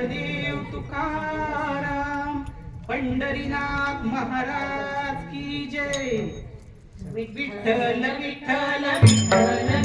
देव तुकाराम पंढरीनाथ महाराज की जय. विठ्ठल विठ्ठल विठ्ठल.